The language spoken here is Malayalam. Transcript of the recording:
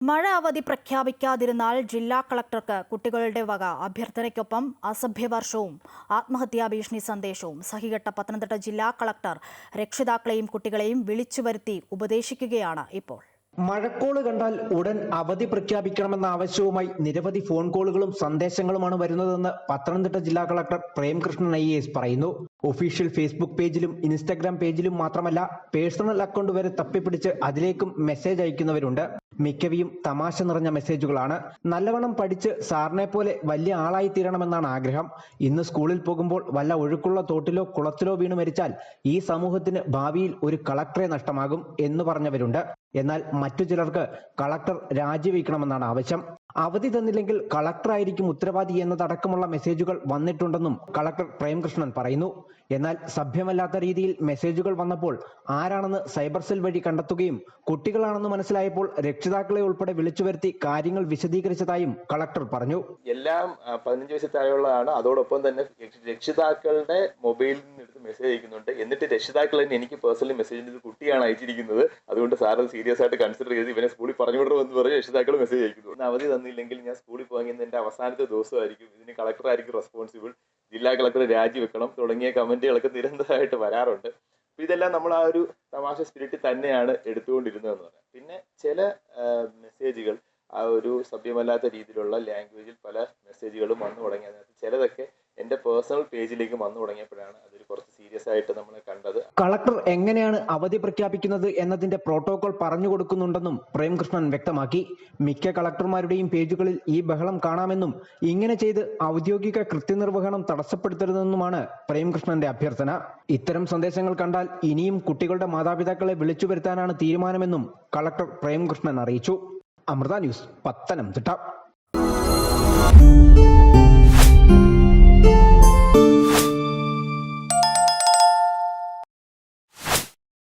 മഴ അവധി പ്രഖ്യാപിക്കാതിരുന്നാൽ ജില്ലാ കളക്ടർക്ക് കുട്ടികളുടെ വക അഭ്യർത്ഥനയ്ക്കൊപ്പം അസഭ്യവർഷവും ആത്മഹത്യാ ഭീഷണി സന്ദേശവും. സഹികെട്ട പത്തനംതിട്ട ജില്ലാ കളക്ടർ രക്ഷിതാക്കളെയും കുട്ടികളെയും വിളിച്ചു വരുത്തി ഉപദേശിക്കുകയാണ് ഇപ്പോൾ. മഴക്കോൾ കണ്ടാൽ ഉടൻ അവധി പ്രഖ്യാപിക്കണമെന്ന ആവശ്യവുമായി നിരവധി ഫോൺ കോളുകളും സന്ദേശങ്ങളുമാണ് വരുന്നതെന്ന് പത്തനംതിട്ട ജില്ലാ കളക്ടർ പ്രേംകൃഷ്ണൻ ഐ എസ് പറയുന്നു. ഒഫീഷ്യൽ ഫേസ്ബുക്ക് പേജിലും ഇൻസ്റ്റാഗ്രാം പേജിലും മാത്രമല്ല പേഴ്സണൽ അക്കൗണ്ട് വരെ തപ്പിപ്പിടിച്ച് അതിലേക്കും മെസ്സേജ് അയക്കുന്നവരുണ്ട്. മിക്കവയും തമാശ നിറഞ്ഞ മെസ്സേജുകളാണ്. നല്ലവണ്ണം പഠിച്ച് സാറിനെ പോലെ വലിയ ആളായി തീരണമെന്നാണ് ആഗ്രഹം. ഇന്ന് സ്കൂളിൽ പോകുമ്പോൾ വല്ല ഒഴുക്കുള്ള തോട്ടിലോ കുളത്തിലോ വീണ് മരിച്ചാൽ ഈ സമൂഹത്തിന് ഭാവിയിൽ ഒരു കളക്ടറെ നഷ്ടമാകും എന്ന് പറഞ്ഞവരുണ്ട്. എന്നാൽ മറ്റു ചിലർക്ക് കളക്ടർ രാജിവെക്കണമെന്നാണ് ആവശ്യം. അവധി തന്നില്ലെങ്കിൽ കളക്ടറായിരിക്കും ഉത്തരവാദി എന്നതടക്കമുള്ള മെസ്സേജുകൾ വന്നിട്ടുണ്ടെന്നും കളക്ടർ പ്രേംകൃഷ്ണൻ പറയുന്നു. എന്നാൽ സഭ്യമല്ലാത്ത രീതിയിൽ മെസ്സേജുകൾ വന്നപ്പോൾ ആരാണെന്ന് സൈബർ സെൽ വഴി കണ്ടെത്തുകയും കുട്ടികളാണെന്ന് മനസ്സിലായപ്പോൾ രക്ഷിതാക്കളെ ഉൾപ്പെടെ വിളിച്ചു വരുത്തി കാര്യങ്ങൾ വിശദീകരിച്ചതായും കളക്ടർ പറഞ്ഞു. എല്ലാം പതിനഞ്ച് വയസ്സിൽ താഴെയുള്ളതാണ്. അതോടൊപ്പം തന്നെ രക്ഷ- രക്ഷിതാക്കളുടെ മൊബൈലിൽ എടുത്ത് മെസ്സേജ് അയക്കുന്നുണ്ട്. എന്നിട്ട് രക്ഷിതാക്കൾ തന്നെ എനിക്ക് പേഴ്സണലി മെസ്സേജ് ഇത് കുട്ടിയാണ് അയച്ചിരിക്കുന്നത്. അതുകൊണ്ട് സാർ അത് സീരിയസ് ആയിട്ട് കൺസിഡർ ചെയ്ത് ഇവനെ സ്കൂളിൽ പറഞ്ഞു വിടണമെന്ന് പറഞ്ഞ് രക്ഷിതാക്കൾ മെസ്സേജ് അയക്കുന്നു. ഇന്ന് അവധി തന്നില്ലെങ്കിൽ ഞാൻ സ്കൂളിൽ പോകുന്ന എന്റെ അവസാനത്തെ ദിവസമായിരിക്കും. ഇതിന് കളക്ടർ ആയിരിക്കും റെസ്പോൺസിബിൾ ജില്ലാ കളക്ടർ രാജിവെക്കണം. തുടങ്ങിയ കമന്റുകളൊക്കെ നിരന്തരമായിട്ട് വരാറുണ്ട്. അപ്പൊ ഇതെല്ലാം നമ്മൾ ആ ഒരു തമാശ സ്പിരിറ്റ് തന്നെയാണ് എടുത്തുകൊണ്ടിരുന്നതെന്ന് പറയാം. പിന്നെ ചില മെസ്സേജുകൾ ആ ഒരു സഭ്യമല്ലാത്ത രീതിയിലുള്ള ലാംഗ്വേജിൽ പല മെസ്സേജുകളും വന്നു തുടങ്ങി. അതിനകത്ത് ചിലതൊക്കെ എന്റെ പേഴ്സണൽ പേജിലേക്ക് വന്നു തുടങ്ങിയപ്പോഴാണ് അതൊരു കുറച്ച് സീരിയസ് ആയിട്ട് നമ്മൾ കണ്ടത്. കളക്ടർ എങ്ങനെയാണ് അവധി പ്രഖ്യാപിക്കുന്നത് എന്നതിന്റെ പ്രോട്ടോകോൾ പറഞ്ഞു കൊടുക്കുന്നുണ്ടെന്നും പ്രേംകൃഷ്ണൻ വ്യക്തമാക്കി. മിക്ക കളക്ടർമാരുടെയും പേജുകളിൽ ഈ ബഹളം കാണാമെന്നും ഇങ്ങനെ ചെയ്ത് ഔദ്യോഗിക കൃത്യനിർവഹണം തടസ്സപ്പെടുത്തരുതെന്നുമാണ് പ്രേംകൃഷ്ണന്റെ അഭ്യർത്ഥന. ഇത്തരം സന്ദേശങ്ങൾ കണ്ടാൽ ഇനിയും കുട്ടികളുടെ മാതാപിതാക്കളെ വിളിച്ചു വരുത്താനാണ് തീരുമാനമെന്നും കളക്ടർ പ്രേംകൃഷ്ണൻ അറിയിച്ചു. അമൃത ന്യൂസ് പത്തനംതിട്ട.